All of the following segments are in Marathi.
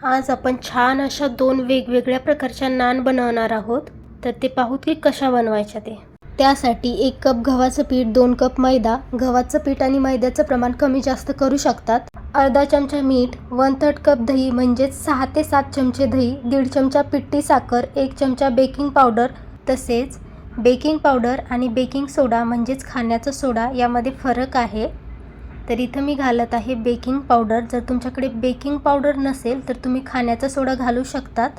आज आपण छान अशा दोन वेगवेगळ्या प्रकारच्या नान बनवणार आहोत. तर ते पाहूत की कशा बनवायच्या ते. त्यासाठी एक कप गव्हाचं पीठ दोन कप मैदा. गव्हाचं पीठ आणि मैद्याचं प्रमाण कमी जास्त करू शकतात. अर्धा चमचा मीठ वन थर्ड कप दही म्हणजेच सहा ते सात चमचे दही दीड चमचा पिट्टी साखर एक चमचा बेकिंग पावडर तसेच बेकिंग पावडर आणि बेकिंग सोडा म्हणजेच खाण्याचा सोडा यामध्ये फरक आहे. तर इथं मी घालत आहे बेकिंग पावडर. जर तुमच्याकडे बेकिंग पावडर नसेल तर तुम्ही खाण्याचा सोडा घालू शकतात.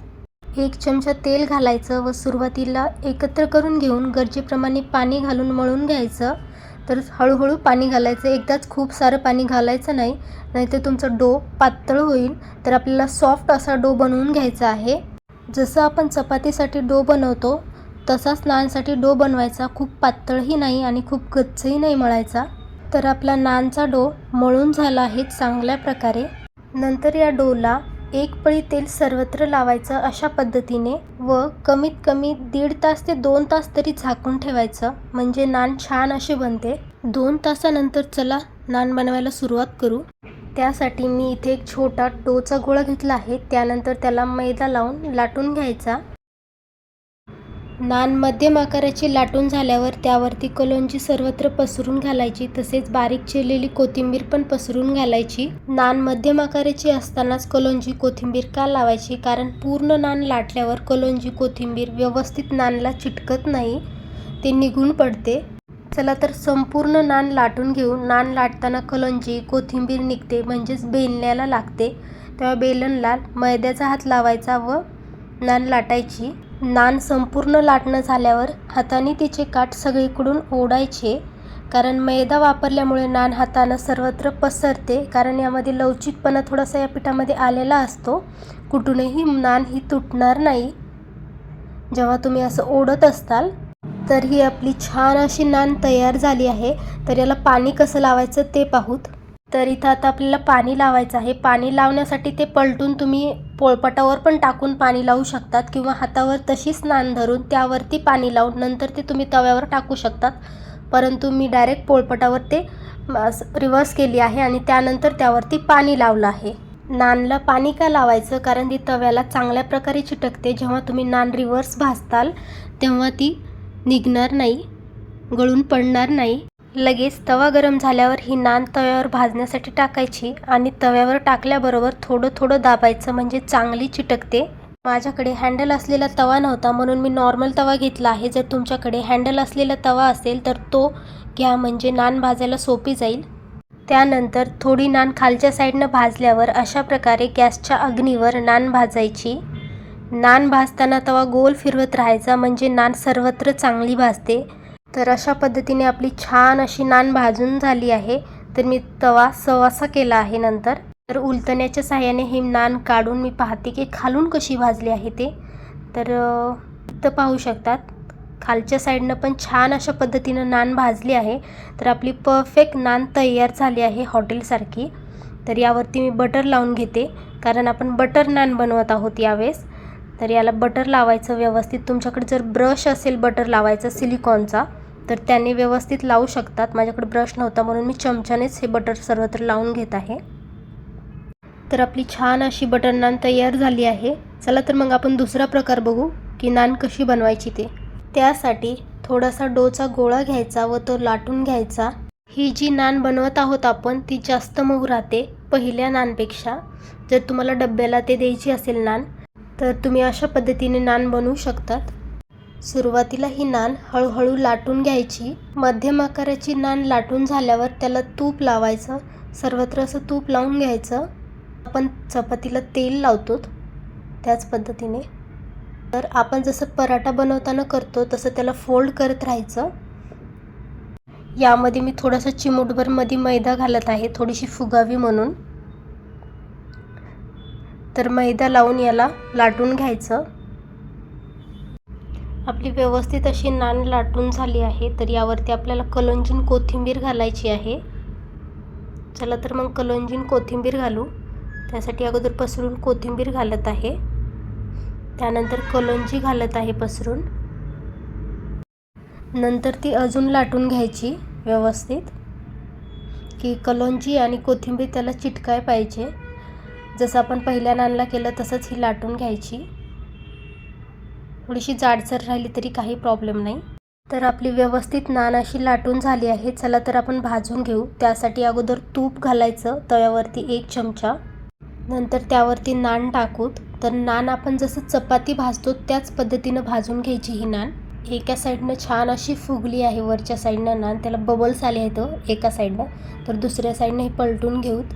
एक चमचा तेल घालायचं व सुरुवातीला एकत्र करून घेऊन गरजेप्रमाणे पाणी घालून मळून घ्यायचं. तर हळूहळू पाणी घालायचं. एकदाच खूप सारं पाणी घालायचं नाही नाहीतर तुमचा डो पातळ होईल. तर आपल्याला सॉफ्ट असा डो बनवून घ्यायचा आहे. जसं आपण चपातीसाठी डो बनवतो तसाच नानसाठी डो बनवायचा. खूप पातळही नाही आणि खूप गच्चही नाही मळायचा. तर आपला नानचा डो मळून झाला आहे चांगल्या प्रकारे. नंतर या डोला एक पळी तेल सर्वत्र लावायचं अशा पद्धतीने व कमीत कमी दीड तास ते दोन तास तरी झाकून ठेवायचं. म्हणजे नान छान असे बनते. दोन तासानंतर चला नान बनवायला सुरुवात करू. त्यासाठी मी इथे एक छोटा डोचा गोळा घेतला आहे. त्यानंतर त्याला मैदा लावून लाटून घ्यायचा. नान मध्यम आकाराची लाटून झाल्यावर त्यावरती कलोंजी सर्वत्र पसरून घालायची तसेच बारीक चिरलेली कोथिंबीर पण पसरून घालायची. नान मध्यम आकाराची असतानाच कलोंजी कोथिंबीर का लावायची? कारण पूर्ण नान लाटल्यावर कलोंजी कोथिंबीर व्यवस्थित नानला चिटकत नाही ते निघून पडते. चला तर संपूर्ण नान लाटून घेऊन नान लाटताना कलोंजी कोथिंबीर निघते म्हणजेच बेलण्याला लागते. तेव्हा बेलनला मैद्याचा हात लावायचा व नान लाटायची. नान संपूर्ण लाटणं झाल्यावर हाताने तिचे काठ सगळीकडून ओढायचे. कारण मैदा वापरल्यामुळे नान हातानं सर्वत्र पसरते. कारण यामध्ये लवचिकपणा थोडासा या पिठामध्ये आलेला असतो. कुठूनही नान ही तुटणार नाही. जेव्हा तुम्ही असं ओढत असताल तर ही आपली छान अशी नान तयार झाली आहे. तर याला पाणी कसं लावायचं ते पाहूत. तर इथं आता आपल्याला पाणी लावायचं आहे. पाणी लावण्यासाठी ते पलटून तुम्ही पोळपटावर पण टाकून पाणी लावू शकतात किंवा हातावर तशीच नान धरून त्यावरती पाणी लावून नंतर ते तुम्ही तव्यावर टाकू शकतात. परंतु मी डायरेक्ट पोळपटावर ते रिव्हर्स केली आहे आणि त्यानंतर त्यावरती पाणी लावलं आहे. नानला पाणी का लावायचं? कारण ती तव्याला चांगल्या प्रकारे चिटकते. जेव्हा तुम्ही नान रिव्हर्स भाजताल तेव्हा ती निघणार नाही गळून पडणार नाही. लगेच तवा गरम झाल्यावर ही नान तव्यावर भाजण्यासाठी टाकायची आणि तव्यावर टाकल्याबरोबर थोडं थोडं दाबायचं म्हणजे चांगली चिटकते. माझ्याकडे हँडल असलेला तवा नव्हता म्हणून मी नॉर्मल तवा घेतला आहे. जर तुमच्याकडे हँडल असलेला तवा असेल तर तो घ्या म्हणजे नान भाजायला सोपी जाईल. त्यानंतर थोडी नान खालच्या साईडनं भाजल्यावर अशा प्रकारे गॅसच्या अग्नीवर नान भाजायची. नान भाजताना तवा गोल फिरवत राहायचा म्हणजे नान सर्वत्र चांगली भाजते. तर अशा पद्धतीने आपली छान अशी नान भाजून झाली आहे. तर मी तवा सवासा केला आहे नंतर. तर उलटण्याच्या साह्याने ही नान काढून मी पाहते की खालून कशी भाजली आहे ते. तर इथं पाहू शकतात. खालच्या साईडनं पण छान अशा पद्धतीनं नान भाजली आहे. तर आपली परफेक्ट नान तयार झाली आहे हॉटेलसारखी. तर यावरती मी बटर लावून घेते कारण आपण बटर नान बनवत आहोत यावेळेस. तर याला बटर लावायचं व्यवस्थित. तुमच्याकडे जर ब्रश असेल बटर लावायचं सिलिकॉनचा तर त्याने व्यवस्थित लावू शकतात. माझ्याकडे ब्रश नव्हता म्हणून मी चमच्यानेच हे बटर सर्वत्र लावून घेत आहे. तर आपली छान अशी बटर नान तयार झाली आहे. चला तर मग आपण दुसरा प्रकार बघू की नान कशी बनवायची ते. त्यासाठी थोडासा डोचा गोळा घ्यायचा व तो लाटून घ्यायचा. ही जी नान बनवत आहोत आपण ती जास्त मऊ राहते पहिल्या नानपेक्षा. जर तुम्हाला डब्याला ते द्यायची असेल नान तर तुम्ही अशा पद्धतीने नान बनवू शकतात. सुरुवातीला ही नान हळूहळू लाटून घ्यायची. मध्यम आकाराची नान लाटून झाल्यावर त्याला तूप लावायचं. सर्वत्र असं तूप लावून घ्यायचं. आपण चपातीला तेल लावतो त्याच पद्धतीने. तर आपण जसं पराठा बनवताना करतो तसं त्याला फोल्ड करत राहायचं. यामध्ये मी थोडासा चिमूटभरमध्ये मैदा घालत आहे थोडीशी फुगावी म्हणून. तर मैदा लावून याला लाटून घ्यायचं. आपली व्यवस्थित अशी नान लाटून झाली आहे तर यावरती आपल्याला कलोंजीन कोथिंबीर घालायची आहे. चला तर मग कलोंजीन कोथिंबीर घालू. त्यासाठी अगोदर पसरून कोथिंबीर घालत आहे. त्यानंतर कलोंजी घालत आहे पसरून. नंतर ती अजून लाटून घ्यायची व्यवस्थित की कलोंजी आणि कोथिंबीर त्याला चिटकाय पाहिजे. जसं आपण पहिल्या नानला केलं तसंच ही लाटून घ्यायची. थोडीशी जाडसर राहिली तरी काही प्रॉब्लेम नाही. तर आपली व्यवस्थित नान अशी लाटून झाली आहे. चला तर आपण भाजून घेऊ. त्यासाठी अगोदर तूप घालायचं. तव्यावरती एक चमचा. नंतर त्यावरती नान टाकूत. तर नान आपण जसं चपाती भाजतो त्याच पद्धतीनं भाजून घ्यायची ही नान. एका साईडनं छान अशी फुगली आहे. वरच्या साईडनं नान. त्याला बबल्स आले आहेत हो, एका साईडनं. तर दुसऱ्या साईडनं हे पलटून घेऊत.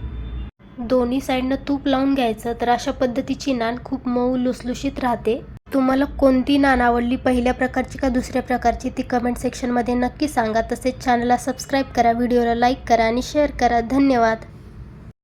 दोन्ही साईडनं तूप लावून घ्यायचं. तर अशा पद्धतीची नान खूप मऊ लुसलुशीत राहते. तुम्हाला कोणती नान आवडली पहिल्या प्रकारची का दुसऱ्या प्रकारची ती कमेंट सेक्शनमध्ये नक्की सांगा. तसेच चॅनलला सबस्क्राईब करा व्हिडिओला लाईक करा आणि शेअर करा. धन्यवाद.